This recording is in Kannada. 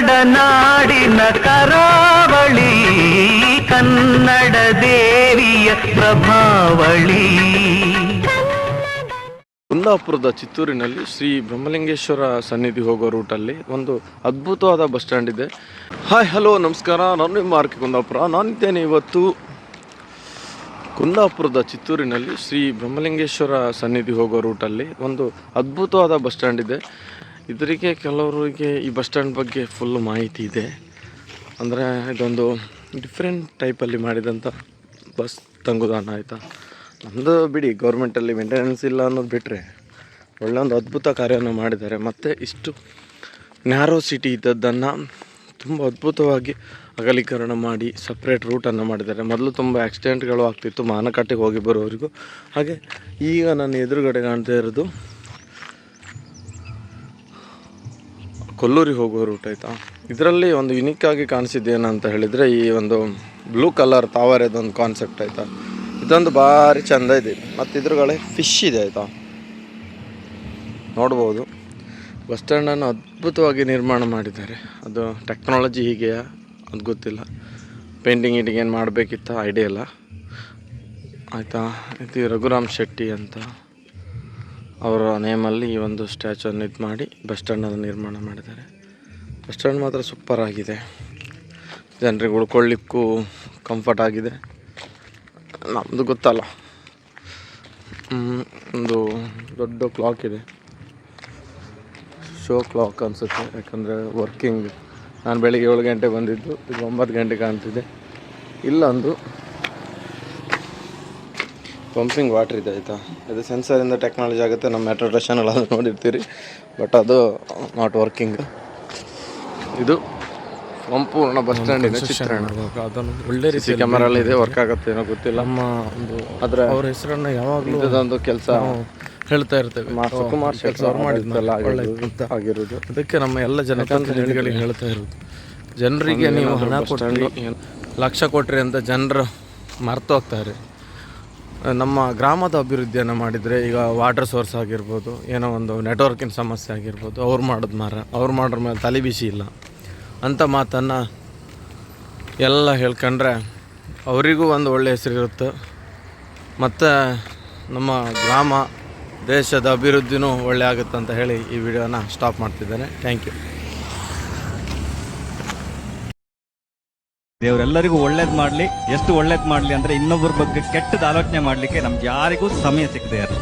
ಕನ್ನಡ ನಾಡಿನ ಕರಾವಳಿ, ಕನ್ನಡ ದೇವಿಯ ಪ್ರಭಾವಳಿ ಕುಂದಾಪುರದ ಚಿತ್ತೂರಿನಲ್ಲಿ ಶ್ರೀ ಬ್ರಹ್ಮಲಿಂಗೇಶ್ವರ ಸನ್ನಿಧಿ ಹೋಗೋ ರೂಟಲ್ಲಿ ಒಂದು ಅದ್ಭುತವಾದ ಬಸ್ ಸ್ಟ್ಯಾಂಡ್ ಇದೆ. ಹಾಯ್, ಹಲೋ, ನಮಸ್ಕಾರ. ನಾನು ನಿಮ್ಮ ಆರ್ ಕೆ ಕುಂದಾಪುರ. ನಾನಿದ್ದೇನೆ ಇವತ್ತು ಕುಂದಾಪುರದ ಚಿತ್ತೂರಿನಲ್ಲಿ ಶ್ರೀ ಬ್ರಹ್ಮಲಿಂಗೇಶ್ವರ ಸನ್ನಿಧಿ ಹೋಗೋ ರೂಟಲ್ಲಿ ಒಂದು ಅದ್ಭುತವಾದ ಬಸ್ ಸ್ಟ್ಯಾಂಡ್ ಇದೆ. ಇದರಿಗೆ ಕೆಲವರಿಗೆ ಈ ಬಸ್ ಸ್ಟ್ಯಾಂಡ್ ಬಗ್ಗೆ ಫುಲ್ ಮಾಹಿತಿ ಇದೆ. ಅಂದರೆ ಇದೊಂದು ಡಿಫ್ರೆಂಟ್ ಟೈಪಲ್ಲಿ ಮಾಡಿದಂಥ ಬಸ್ ತಂಗುದಾಣ ಆಯಿತಾ? ನಮ್ಮದು ಬಿಡಿ ಗೌರ್ಮೆಂಟಲ್ಲಿ ಮೇಂಟೆನೆನ್ಸ್ ಇಲ್ಲ ಅನ್ನೋದು ಬಿಟ್ಟರೆ ಒಂದು ಅದ್ಭುತ ಕಾರ್ಯವನ್ನು ಮಾಡಿದ್ದಾರೆ. ಮತ್ತು ಇಷ್ಟು ನ್ಯಾರೋ ಸಿಟಿ ಇದ್ದದ್ದನ್ನು ತುಂಬ ಅದ್ಭುತವಾಗಿ ಅಗಲೀಕರಣ ಮಾಡಿ ಸಪ್ರೇಟ್ ರೂಟನ್ನು ಮಾಡಿದ್ದಾರೆ. ಮೊದಲು ತುಂಬ ಆ್ಯಕ್ಸಿಡೆಂಟ್ಗಳು ಆಗ್ತಿತ್ತು, ಮಾನಕಟ್ಟೆಗೆ ಹೋಗಿ ಬರೋವರೆಗೂ. ಹಾಗೆ ಈಗ ನನ್ನ ಎದುರುಗಡೆ ಕಾಣ್ತಾ ಇರೋದು ಕೊಲ್ಲೂರಿಗೆ ಹೋಗೋ ರೂಟ್ ಆಯಿತಾ? ಇದರಲ್ಲಿ ಒಂದು ಯುನಿಕ್ ಆಗಿ ಕಾಣಿಸಿದ್ದು ಏನಂತ ಹೇಳಿದರೆ ಈ ಒಂದು ಬ್ಲೂ ಕಲರ್ ತಾವರೆದೊಂದು ಕಾನ್ಸೆಪ್ಟ್ ಆಯಿತಾ? ಇದೊಂದು ಭಾರಿ ಚಂದ ಇದೆ. ಮತ್ತು ಇದ್ರಗಡೆ ಫಿಶ್ ಇದೆ ಆಯಿತಾ? ನೋಡ್ಬೋದು. ಬಸ್ ಸ್ಟ್ಯಾಂಡನ್ನು ಅದ್ಭುತವಾಗಿ ನಿರ್ಮಾಣ ಮಾಡಿದ್ದಾರೆ. ಅದು ಟೆಕ್ನಾಲಜಿ ಹೀಗೆಯಾ ಅದು ಗೊತ್ತಿಲ್ಲ. ಪೇಂಟಿಂಗ್ ಗಿಂಟಿಂಗ್ ಏನು ಮಾಡಬೇಕಿತ್ತ? ಐಡಿಯಾ ಇಲ್ಲ. ಆಯಿತಾ? ಇದು ರಘುರಾಮ್ ಶೆಟ್ಟಿ ಅಂತ. ಅವರ ನೇಮಲ್ಲಿ ಈ ಒಂದು ಸ್ಟ್ಯಾಚುವನ್ನು ಇದು ಮಾಡಿ ಬಸ್ ಸ್ಟ್ಯಾಂಡನ್ನು ನಿರ್ಮಾಣ ಮಾಡಿದ್ದಾರೆ. ಬಸ್ ಸ್ಟ್ಯಾಂಡ್ ಮಾತ್ರ ಸೂಪರ್ ಆಗಿದೆ. ಜನರಿಗೆ ಉಳ್ಕೊಳ್ಳಿಕ್ಕೂ ಕಂಫರ್ಟ್ ಆಗಿದೆ. ನಮ್ಮದು ಗೊತ್ತಲ್ಲ. ಒಂದು ದೊಡ್ಡ ಕ್ಲಾಕ್ ಇದೆ. ಶೋ ಕ್ಲಾಕ್ ಅನಿಸುತ್ತೆ. ಯಾಕಂದರೆ ವರ್ಕಿಂಗ್ ನಾನು ಬೆಳಿಗ್ಗೆ ಏಳು ಗಂಟೆ ಬಂದಿದ್ದು ಇದು ಒಂಬತ್ತು ಗಂಟೆ ಕಾಣ್ತಿದೆ. ಇಲ್ಲೊಂದು ಪಂಪಿಂಗ್ ವಾಟ್ರ್ ಇದೆ ಆಯಿತಾ? ಇದು ಸೆನ್ಸರಿಂದ ಟೆಕ್ನಾಲಜಿ ಆಗುತ್ತೆ ನಮ್ಮ ಮೆಟ್ರೋ ಸ್ಟೇಷನಲ್ಲಿ ಅದು ನೋಡಿರ್ತೀರಿ. ಬಟ್ ಅದು ನಾಟ್ ವರ್ಕಿಂಗ್ ಇದು ಸಂಪೂರ್ಣ ಬಸ್ ಸ್ಟ್ಯಾಂಡ್ ಚಿತ್ರಣ. ಅದನ್ನು ಒಳ್ಳೆ ರೀತಿ ಕ್ಯಾಮರಲ್ಲಿ ಇದೆ ವರ್ಕ್ ಆಗುತ್ತೆ ಏನೋ ಗೊತ್ತಿಲ್ಲ. ನಮ್ಮ ಒಂದು ಆದರೆ ಅವ್ರ ಹೆಸರನ್ನ ಯಾವಾಗಲೂ ಇದೊಂದು ಕೆಲಸ ಹೇಳ್ತಾ ಇರ್ತೇವೆ. ಸುಕುಮಾರ್ ಕೆಲಸ ಅವ್ರು ಮಾಡಿದ್ದಲ್ಲ ಆಗಿರೋದು. ಆಗಿರೋದು. ಅದಕ್ಕೆ ನಮ್ಮ ಎಲ್ಲ ಜನಪ್ರತಿನಿಧಿಗಳಿಗೆ ಹೇಳ್ತಾ ಇರೋದು. ಜನರಿಗೆ ನೀವು ಹಣ ಕೊಟ್ರಿ ಲಕ್ಷ ಕೊಟ್ರಿ ಅಂತ ಜನರು ಮರ್ತು ಹೋಗ್ತಾರೆ ನಮ್ಮ ಗ್ರಾಮದ ಅಭಿವೃದ್ಧಿಯನ್ನು ಮಾಡಿದರೆ ಈಗ ವಾಟರ್ ಸೋರ್ಸ್ ಆಗಿರ್ಬೋದು, ಏನೋ ಒಂದು ನೆಟ್ವರ್ಕಿನ ಸಮಸ್ಯೆ ಆಗಿರ್ಬೋದು, ಅವ್ರು ಮಾಡೋದು ಮಾರ, ಅವ್ರು ಮಾಡೋರ ಮೇಲೆ ತಲೆ ಬಿಸಿ ಇಲ್ಲ ಅಂಥ ಮಾತನ್ನು ಎಲ್ಲ ಹೇಳ್ಕೊಂಡ್ರೆ ಅವರಿಗೂ ಒಂದು ಒಳ್ಳೆಯ ಹೆಸರಿರುತ್ತೆ ಮತ್ತು ನಮ್ಮ ಗ್ರಾಮ ದೇಶದ ಅಭಿವೃದ್ಧಿನೂ ಒಳ್ಳೆ ಆಗುತ್ತೆ ಅಂತ ಹೇಳಿ ಈ ವಿಡಿಯೋನ ಸ್ಟಾಪ್ ಮಾಡ್ತಿದ್ದೇನೆ. ಥ್ಯಾಂಕ್ ಯು ದೇವರೆಲ್ಲರಿಗೂ ಒಳ್ಳೇದ್ ಮಾಡ್ಲಿ. ಎಷ್ಟು ಒಳ್ಳೇದ್ ಮಾಡ್ಲಿ ಅಂದ್ರೆ ಇನ್ನೊಬ್ಬರ ಬಗ್ಗೆ ಕೆಟ್ಟದ ಆಲೋಚನೆ ಮಾಡ್ಲಿಕ್ಕೆ ನಮ್ಗೆ ಯಾರಿಗೂ ಸಮಯ ಸಿಗದೆ ಇರಲಿ